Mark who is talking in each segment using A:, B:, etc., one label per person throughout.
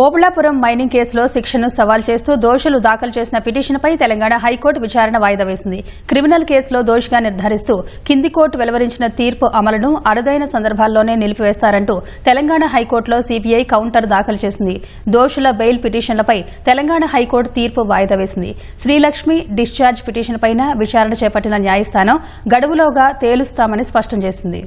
A: Obulapuram mining కేసులో శిక్షను సవాల్ చేస్తూ దోషులు దాఖలు చేసిన పిటిషన్పై తెలంగాణ హైకోర్టు విచారణ వాయిదా వేసింది. క్రిమినల్ కేసులో దోషిగా నిర్ధారిస్తూ కింది కోర్టు వెలువరించిన తీర్పు అమలును అరుదైన సందర్భాల్లోనే నిలిపివేస్తారంటూ తెలంగాణ హైకోర్టులో సీబీఐ కౌంటర్ దాఖలు చేసింది. దోషుల బెయిల్ పిటిషన్లపై తెలంగాణ హైకోర్టు తీర్పు వాయిదా వేసింది. శ్రీలక్ష్మి డిశ్చార్జ్ పిటిషన్పైన విచారణ చేపట్టిన న్యాయస్థానం గడువులోగా తేలుస్తామని స్పష్టం చేసింది.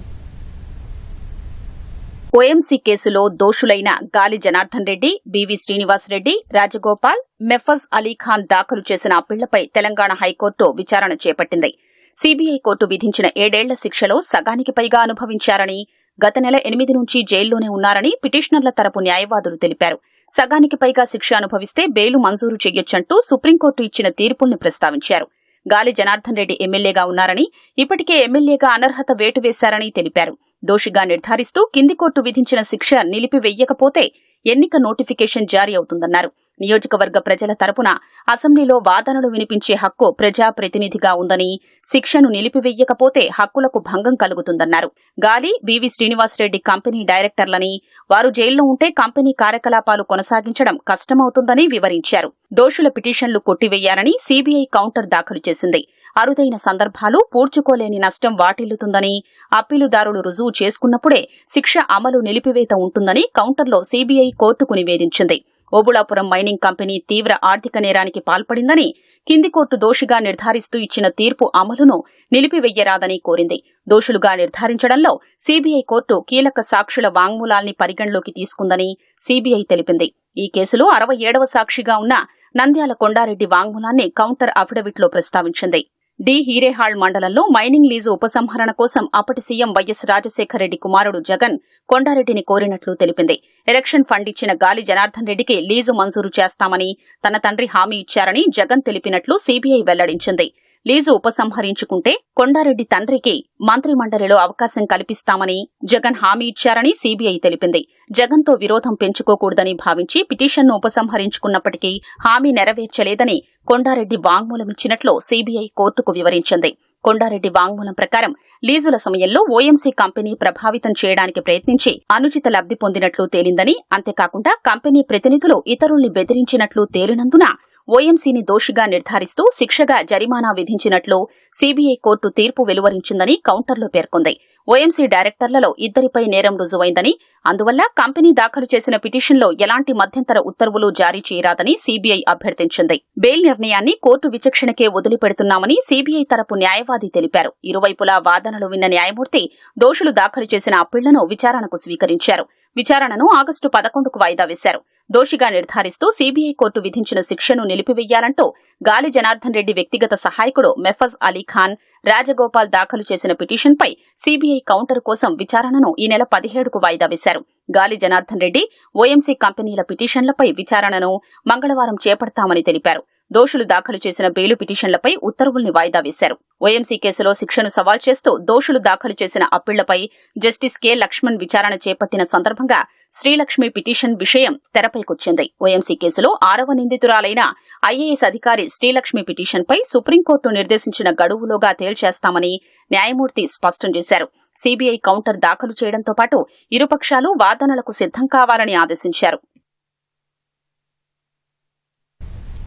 B: ఓఎంసీ కేసులో దోషులైన గాలి జనార్దన్ రెడ్డి బివి శ్రీనివాసరెడ్డి రాజగోపాల్ మెఫజ్ అలీఖాన్ దాఖలు చేసిన అప్పీళ్ళపై తెలంగాణ హైకోర్టు విచారణ చేపట్టింది. సీబీఐ కోర్టు విధించిన ఏడేళ్ళ శిక్షలో సగానికి పైగా అనుభవించారని గత నెల ఎనిమిది నుంచి జైల్లోనే ఉన్నారని పిటిషనర్ల తరపు న్యాయవాదులు తెలిపారు. సగానికి పైగా శిక్ష అనుభవిస్తే బెయిలు మంజూరు చేయొచ్చంటూ సుప్రీంకోర్టు ఇచ్చిన తీర్పుల్ని ప్రస్తావించారు. గాలి జనార్దన్ రెడ్డి ఎమ్మెల్యేగా ఉన్నారని ఇప్పటికే ఎమ్మెల్యేగా అనర్హత వేటు వేశారని తెలిపారు. దోషిగా నిర్ధారిస్తూ కింది కోర్టు విధించిన శిక్ష నిలిపివేయకపోతే ఎన్నిక నోటిఫికేషన్ జారీ అవుతుందన్నారు. నియోజకవర్గ ప్రజల తరపున అసెంబ్లీలో వాదనలు వినిపించే హక్కు ప్రజాప్రతినిధిగా ఉందని శిక్షను నిలిపివేయకపోతే హక్కులకు భంగం కలుగుతుందన్నారు. గాలి బివి శ్రీనివాసరెడ్డి కంపెనీ డైరెక్టర్లని వారు జైల్లో ఉంటే కంపెనీ కార్యకలాపాలు కొనసాగించడం కష్టమవుతుందని వివరించారు. దోషుల పిటిషన్లు కొట్టివేయాలని సీబీఐ కౌంటర్ దాఖలు చేసింది. అరుదైన సందర్భాలు పూడ్చుకోలేని నష్టం వాటిల్లుతుందని అప్పీలుదారులు రుజువు చేసుకున్నప్పుడే శిక్ష అమలు నిలిపివేత ఉంటుందని కౌంటర్లో సీబీఐ కోర్టుకు నివేదించింది. ఓబుళాపురం మైనింగ్ కంపెనీ తీవ్ర ఆర్థిక నేరానికి పాల్పడిందని కింది కోర్టు దోషిగా నిర్ధారిస్తూ ఇచ్చిన తీర్పు అమలును నిలిపివెయ్యరాదని కోరింది. దోషులుగా నిర్ధారించడంలో సీబీఐ కోర్టు కీలక సాక్షుల వాంగ్మూలాల్ని పరిగణలోకి తీసుకుందని సీబీఐ తెలిపింది. ఈ కేసులో అరవై ఏడవ సాక్షిగా ఉన్న నంద్యాల కొండారెడ్డి వాంగ్మూలాన్ని కౌంటర్ అఫిడవిట్లో ప్రస్తావించింది. డి హీరేహాళ్ మండలంలో మైనింగ్ లీజు ఉపసంహరణ కోసం అప్పటి సీఎం వైఎస్ రాజశేఖర రెడ్డి కుమారుడు జగన్ కొండారెడ్డిని కోరినట్లు తెలిపింది. ఎలక్షన్ ఫండ్ ఇచ్చిన గాలి జనార్దన్ రెడ్డికి లీజు మంజూరు చేస్తామని తన తండ్రి హామీ ఇచ్చారని జగన్ తెలిపినట్లు సీబీఐ వెల్లడించింది. లీజు ఉపసంహరించుకుంటే కొండారెడ్డి తండ్రికి మంత్రి మండలిలో అవకాశం కల్పిస్తామని జగన్ హామీ ఇచ్చారని సీబీఐ తెలిపింది. జగన్తో విరోధం పెంచుకోకూడదని భావించి పిటిషన్ను ఉపసంహరించుకున్నప్పటికీ హామీ నెరవేర్చలేదని కొండారెడ్డి వాంగ్మూలమిచ్చినట్లు సీబీఐ కోర్టుకు వివరించింది. కొండారెడ్డి వాంగ్మూలం ప్రకారం లీజుల సమయంలో ఓఎంసీ కంపెనీ ప్రభావితం చేయడానికి ప్రయత్నించి అనుచిత లబ్ది పొందినట్లు తేలిందని అంతేకాకుండా కంపెనీ ప్రతినిధులు ఇతరుల్ని బెదిరించినట్లు తేలినందున ఓఎంసీని దోషిగా నిర్ధారిస్తూ శిక్షగా జరిమానా విధించినట్లు సీబీఐ కోర్టు తీర్పు వెలువరించిందని కౌంటర్లో పేర్కొంది. ఓఎంసీ డైరెక్టర్లలో ఇద్దరిపై నేరం రుజువైందని అందువల్ల కంపెనీ దాఖలు చేసిన పిటిషన్లో ఎలాంటి మధ్యంతర ఉత్తర్వులు జారీ చేయరాదని సీబీఐ అభ్యర్థించింది. బెయిల్ నిర్ణయాన్ని కోర్టు విచక్షణకే వదిలిపెడుతున్నామని సీబీఐ తరపు న్యాయవాది తెలిపారు. ఇరువైపులా వాదనలు విన్న న్యాయమూర్తి దోషులు దాఖలు చేసిన అప్పీళ్ళను విచారణకు స్వీకరించారు. విచారణను ఆగస్టు పదకొండుకు వాయిదా వేశారు. దోషిగా నిర్ధారిస్తూ సీబీఐ కోర్టు విధించిన శిక్షను నిలిపివేయాలంటూ గాలి జనార్దన్ రెడ్డి వ్యక్తిగత సహాయకుడు మెఫజ్ అలీఖాన్ రాజగోపాల్ దాఖలు చేసిన పిటిషన్పై సీబీఐ కౌంటర్ కోసం విచారణను ఈ నెల పదిహేడుకు వాయిదా వేశారు. గాలి జనార్దన్ రెడ్డి ఓఎంసీ కంపెనీల పిటిషన్లపై విచారణను మంగళవారం చేపడతామని తెలిపారు. దోషులు దాఖలు చేసిన బెయిలు పిటిషన్లపై ఉత్తర్వుల్ని వాయిదా వేశారు. ఓఎంసీ కేసులో శిక్షను సవాల్ చేస్తూ దోషులు దాఖలు చేసిన అప్పీళ్ళపై జస్టిస్ కె. లక్ష్మణ్ విచారణ చేపట్టిన సందర్భంగా శ్రీలక్ష్మి పిటిషన్ విషయం తెరపైకొచ్చింది. ఓఎంసీ కేసులో ఆరవ నిందితురాలైన ఐఏఎస్ అధికారి శ్రీలక్ష్మి పిటిషన్పై సుప్రీంకోర్టు నిర్దేశించిన గడువులోగా తేల్చేస్తామని న్యాయమూర్తి స్పష్టం చేశారు. సీబీఐ కౌంటర్ దాఖలు చేయడంతో పాటు ఇరుపక్షాలు వాదనలకు సిద్ధం కావాలని ఆదేశించారు.